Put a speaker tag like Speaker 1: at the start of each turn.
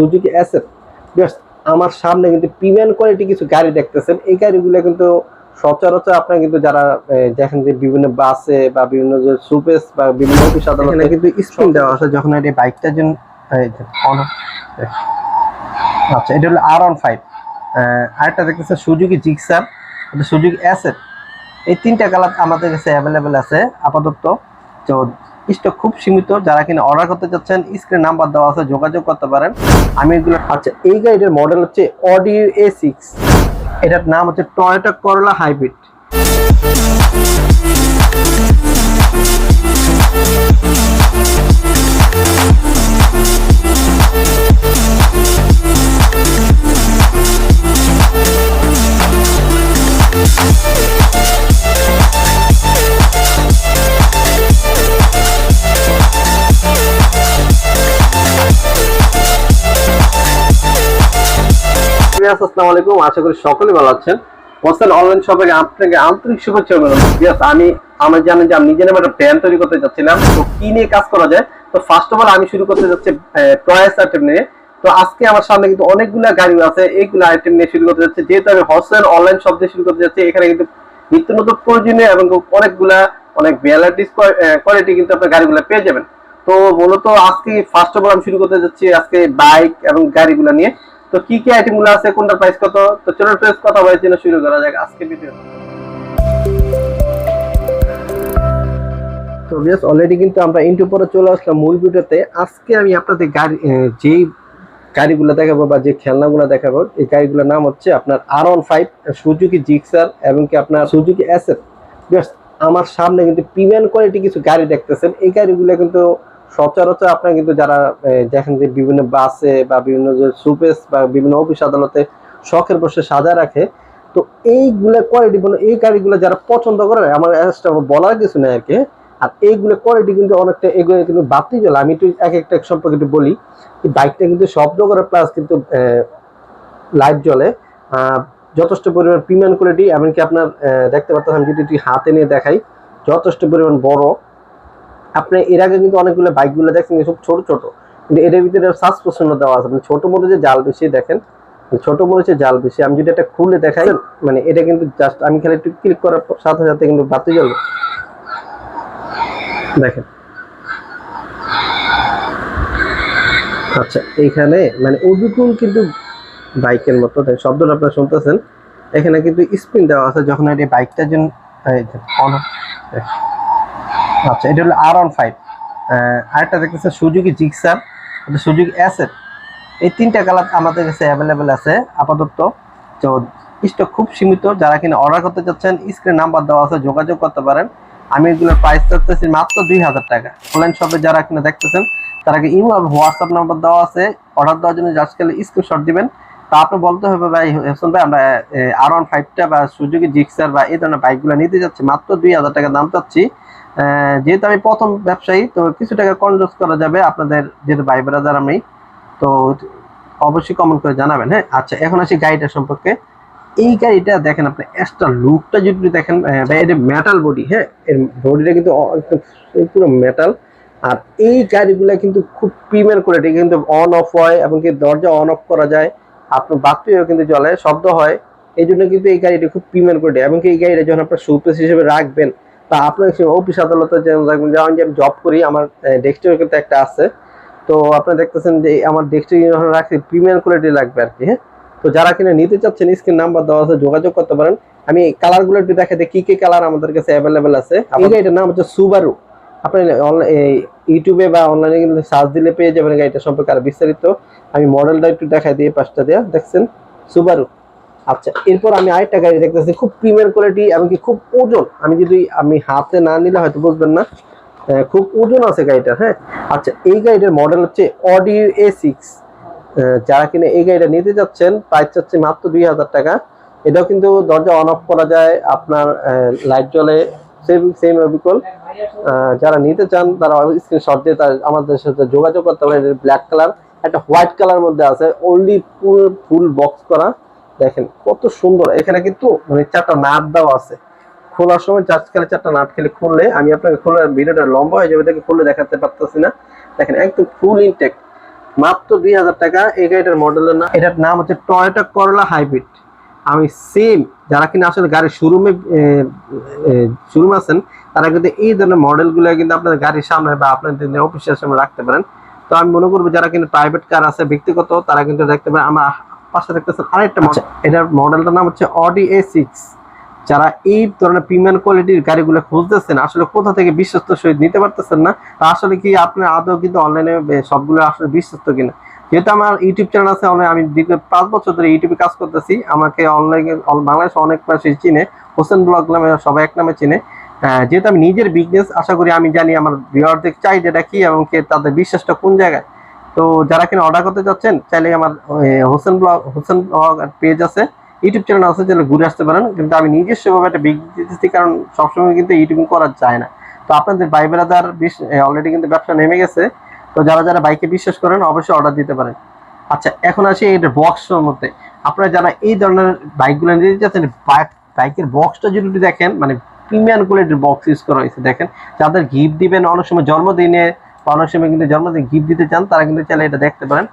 Speaker 1: Suzuki asset আমার সামনে কিন্তু প্রিমিয়াম কোয়ালিটি কিছু গাড়ি দেখতেছেন এই গাড়িগুলো কিন্তু সচরাচর আপনার কিন্তু যারা দেখেন যে বিভিন্ন বাসে বা বিভিন্ন যে সুপেস বা বিভিন্ন অফিস আদালতে কিন্তু স্ক্রিন দেওয়া আছে যখন এই বাইকটা জন্য এই যে, on- আচ্ছা এটা হলো আর অন ফাইভ আরেকটা দেখতেছে সুজুকি জিক্সার এটা সুজুকি অ্যাসেট এই তিনটা কালার আমাদের কাছে অ্যাভেলেবেল আছে আপাতত। তো স্টক খুব সীমিত, যারা কিনা অর্ডার করতে চাচ্ছেন স্ক্রিন নাম্বার দেওয়া আছে, যোগাযোগ করতে পারেন। আমি এগুলো আচ্ছা এই গাড়িটার মডেল হচ্ছে অডি এ সিক্স এটার নাম হচ্ছে টয়োটা করলা হাইব্রিড বিয়াস আমি শুরু করতে যাচ্ছি তো আজকে আমার সামনে কিন্তু অনেকগুলা গাড়ি আছে, এইগুলো আইটেম নিয়ে শুরু করতে যেহেতু আমি অনলাইন শপ দিয়ে শুরু করতে যাচ্ছি, এখানে কিন্তু নিত্য নতুন প্রয়োজনীয় এবং অনেকগুলা, অনেক কোয়ালিটি কিন্তু আপনার গাড়িগুলো পেয়ে যাবেন। তো মূলত আজকে ফার্স্ট অফ অল আমি শুরু করতে যাচ্ছি আজকে বাইক এবং গাড়িগুলো নিয়ে। তো কি কি আইটেমগুলো আছে, কোনটার প্রাইস কত? তো চলো প্রাইস কথা বলার জন্য শুরু করা যাক আজকে ভিডিও তো। বিয়াস অলরেডি কিন্তু আমরা ইন্টু পরে চলে আসলাম মূল ভিডিওতে আজকে আমি আপনাদের গাড়ি যেই গাড়িগুলো দেখাবো বা যে খেলনাগুলো দেখাবো, এই গাড়িগুলোর নাম হচ্ছে আপনার R one five Suzuki Gixxer এবং কি আপনার সুজুকি অ্যাসেট বিয়াস আমার সামনে কিন্তু প্রিমিয়াম কোয়ালিটি কিছু গাড়ি দেখতেছেন। এই গাড়িগুলো কিন্তু সচরাচর আপনার কিন্তু যারা দেখেন যে বিভিন্ন বাসে বা বিভিন্ন যে সুপেস বা বিভিন্ন অফিস আদালতে শখের বসে সাজা রাখে, তো এইগুলো কোয়ালিটি এই গাড়িগুলো যারা পছন্দ করে, আমার বলার কিছু নেই আর কি, আর এইগুলো কোয়ালিটি কিন্তু অনেকটা এগুলো কিন্তু বাতি জল আমি একটু এক একটা সম্পর্কে একটু বলি বাইকটা কিন্তু শব্দ করে প্লাস কিন্তু লাইট জ্বলে যথেষ্ট পরিমাণ প্রিমিয়াম কোয়ালিটি এমনকি আপনার দেখতে আমি যদি হাতে নিয়ে দেখাই, যথেষ্ট পরিমাণ বড়। আপনি এর আগে কিন্তু অনেকগুলো বাইকগুলো দেখছেন খুব ছোট ছোট। কিন্তু এটার ভিতরে শ্বাস সাসপেনশন দেওয়া আছে। মানে ছোট যে জাল বেশি দেখেন ছোট মরিচে জাল বেশি, আমি যদি এটা খুলে দেখাই মানে এটা কিন্তু জাস্ট আমি খালি একটু ক্লিক করার পর সাথে সাথে কিন্তু বাতি জ্বলবে দেখেন। আচ্ছা এইখানে মানে অবিকুল কিন্তু বাইকের মতো। শব্দটা আপনারা শুনতেছেন। এখানে কিন্তু স্পিন দেওয়া আছে, যখন এই বাইকটার জন্য এই যে, on off, দেখেন। আচ্ছা এটা হলো আর অন ফাইভ আরেকটা দেখতেছে সুজুকি জিক্সার সুজুকি অ্যাসেট এই তিনটা কালার আমাদের কাছে অ্যাভেলেবেল আছে, আপাতত। তো স্টক খুব সীমিত, যারা কিনা অর্ডার করতে চাচ্ছেন স্ক্রিন নাম্বার দেওয়া আছে, যোগাযোগ করতে পারেন। আমি এগুলোর প্রাইস চাচ্ছি মাত্র দুই হাজার টাকা। অনলাইন শপে যারা কিনা দেখতেছেন, তারা ইমো এবং হোয়াটসঅ্যাপ নাম্বার দেওয়া আছে। অর্ডার দেওয়ার জন্য জাস্ট খালি স্ক্রিনশট দিবেন। তা আপনি বলতে হবে ভাই, হোসেন ভাই, আমরা আর ওয়ান ফাইভটা বা সুযোগি জিক্সার বা এই ধরনের বাইকগুলো নিতে যাচ্ছি। মাত্র দুই হাজার টাকা দাম চাচ্ছি। যেহেতু আমি প্রথম ব্যবসায়ী, তো কিছু টাকা কনজোস করা যাবে আপনাদের যেহেতু ভাই ব্রাদার আমি, তো অবশ্যই কমেন্ট করে জানাবেন হ্যাঁ? আচ্ছা এখন আসি গাড়িটা সম্পর্কে। এই গাড়িটা দেখেন আপনি এক্সট্রা লুকটা যদি দেখেন এটা মেটাল বডি হ্যাঁ? এর বডিটা কিন্তু পুরো মেটাল আর এই গাড়িগুলো কিন্তু খুব প্রিমিয়ার কোয়ালিটি কিন্তু অন অফ হয় এবং কি দরজা অন অফ করা যায়, আপনার বাতিও কিন্তু জ্বলে, শব্দ হয়। এই জন্য কিন্তু এই গাড়িটি খুব প্রিমিয়ার কোয়ালিটি এবং কি এই গাড়িটা যখন আপনার সুপেস হিসেবে রাখবেন বা আপনার অফিস আদালতে যেমন যে আমি জব করি, আমার ডেস্কটপে কিন্তু একটা আছে। তো আপনি দেখতেছেন যে আমার ডেস্কটপে যখন রাখছি প্রিমিয়ার কোয়ালিটি লাগবে আর কি হ্যাঁ? তো যারা কিনা নিতে চাচ্ছেন স্ক্রিন নাম্বার দেওয়া আছে, যোগাযোগ করতে পারেন। আমি কালারগুলো একটু দেখাতে কি কি কালার আমাদের কাছে অ্যাভেলেবেল আছে। এই গাড়িটার নাম হচ্ছে সুবারু আপনি ইউটিউবে বা অনলাইনে কিন্তু সার্চ দিলে পেয়ে যাবেন গাড়িটা সম্পর্কে আর বিস্তারিত। আমি মডেলটা একটু দেখাই দিয়ে পাঁচটা দিয়ে, দেখছেন? সুবারু আচ্ছা এরপর আমি আরেকটা গাড়ি দেখতেছি, খুব প্রিমিয়ার কোয়ালিটি এমনকি খুব ওজন। আমি যদি আমি হাতে না নিলে হয়তো বুঝবেন না খুব ওজন আছে গাড়িটা হ্যাঁ? আচ্ছা এই গাড়িটার মডেল হচ্ছে অডি এ সিক্স যারা কিনা এই গাড়িটা নিতে যাচ্ছেন প্রাইস চাচ্ছে মাত্র দুই হাজার টাকা। এটাও কিন্তু দরজা অন অফ করা যায়, আপনার লাইট জ্বলে সেম সেম অবিকল। যারা নিতে চান, তারা স্ক্রিনশট দিয়ে তার আমাদের সাথে যোগাযোগ করতে পারেন ব্ল্যাক কালার একটা হোয়াইট কালার মধ্যে আছে অনলি ফুল বক্স করা। দেখেন কত সুন্দর। এখানে কিন্তু মানে চারটা নাট দেওয়া আছে। খোলার সময় জাস্ট খেলে চারটা নাট খেলে খুললে আমি আপনাকে খোলার ভিডিওটা লম্বা হয়ে যাবে দেখে খুলে দেখাতে পারতেছি না। দেখেন একদম ফুল ইনটেক মাত্র দুই হাজার টাকা। এই গাড়িটার মডেলের নাম এটার নাম হচ্ছে টয়োটা করলা হাইব্রিড আমি সেম যারা কিনা আসলে গাড়ির শোরুমে শোরুম আছেন, তারা কিন্তু এই ধরনের মডেলগুলো কিন্তু আপনাদের গাড়ির সামনে বা আপনাদের অফিসের সামনে রাখতে পারেন। তো আমি মনে করব যারা কিন্তু প্রাইভেট কার আছে, ব্যক্তিগত, তারা কিন্তু দেখতে পারেন, আমার পাশে দেখতেছেন আরেকটা মডেল এটার মডেলটার নাম হচ্ছে অডি এ সিক্স যারা এই ধরনের প্রিমিয়াম কোয়ালিটির গাড়িগুলো খুঁজতেছেন, আসলে কোথা থেকে বিশ্বস্ত সহিত নিতে পারতেছেন না আসলে কি আপনার আদৌ কিন্তু অনলাইনে সবগুলো আসলে বিশ্বস্ত কিনা? যেহেতু আমার ইউটিউব চ্যানেল আছে অনলাইন আমি দীর্ঘ পাঁচ বছর ধরে ইউটিউবে কাজ করতেছি, আমাকে অনলাইনে বাংলাদেশে অনেক মানুষই চিনে, হোসেন ব্লগ নামে সবাই এক নামে চিনে। যেহেতু আমি নিজের বিজনেস আশা করি আমি জানি আমার ভিউয়ারদের চাহিদাটা কি এবং কে, তাদের বিশ্বাসটা কোন জায়গায়? তো যারা কিনা অর্ডার করতে চাচ্ছেন, চাইলে আমার Hossain blog Hossain blog page আছে। ইউটিউব চ্যানেল আছে, চাইলে ঘুরে আসতে পারেন। কিন্তু আমি নিজস্বভাবে একটা বিজ্ঞপ্তি দিতেছি কারণ সবসময় কিন্তু ইউটিউবিং করা যায় না। তো আপনাদের ভাই বেড়াদার অলরেডি কিন্তু ব্যবসা নেমে গেছে। তো যারা যারা বাইকে বিশ্বাস করেন, অবশ্যই অর্ডার দিতে পারেন। আচ্ছা এখন আসি এটা বক্সের মধ্যে। আপনারা যারা এই ধরনের বাইকগুলো নিতে চাচ্ছেন বাইকের বক্সটা যদি দেখেন মানে প্রিমিয়াম কোয়ালিটির বক্স ইউজ করা হয়েছে, দেখেন। যাদের গিফট দিবেন, অনেক সময় জন্মদিনে বা হিসেবে কিন্তু জন্মদিন গিফট দিতে চান তারা কিন্তু চাইলে এটা দেখতে পারেন।